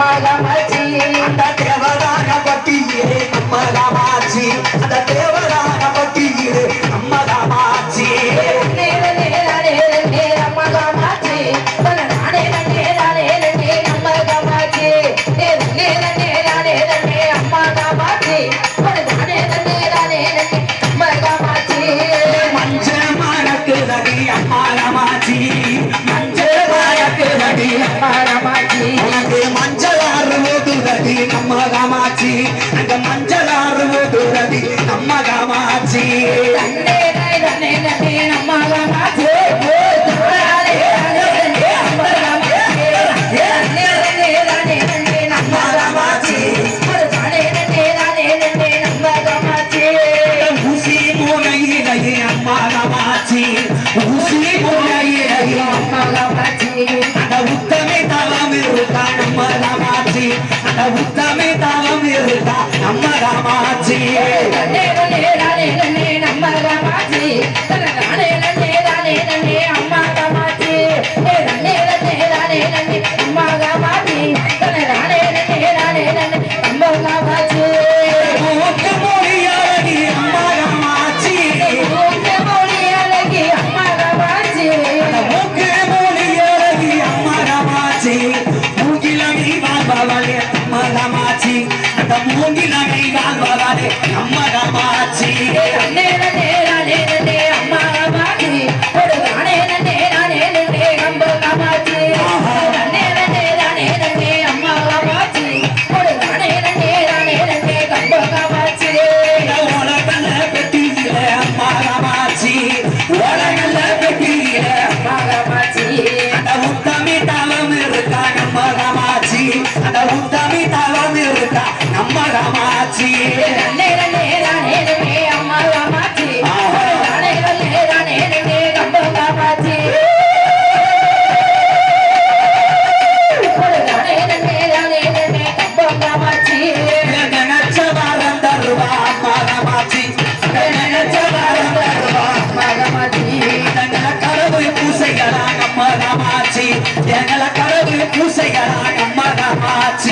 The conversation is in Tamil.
Mala, காமாட்சி ஊசி முனையிலையே அந்த உத்தமே தவம் இருக்கா நம்ம காமாட்சி அந்த உத்தமே தவம் இருக்கா நம்ம அந்த மூங்கிலகை வாழ்பவளே அம்மா காமாட்சி தருவா எங்களை கடவுள் பூசைகளா நம்ம காமாட்சி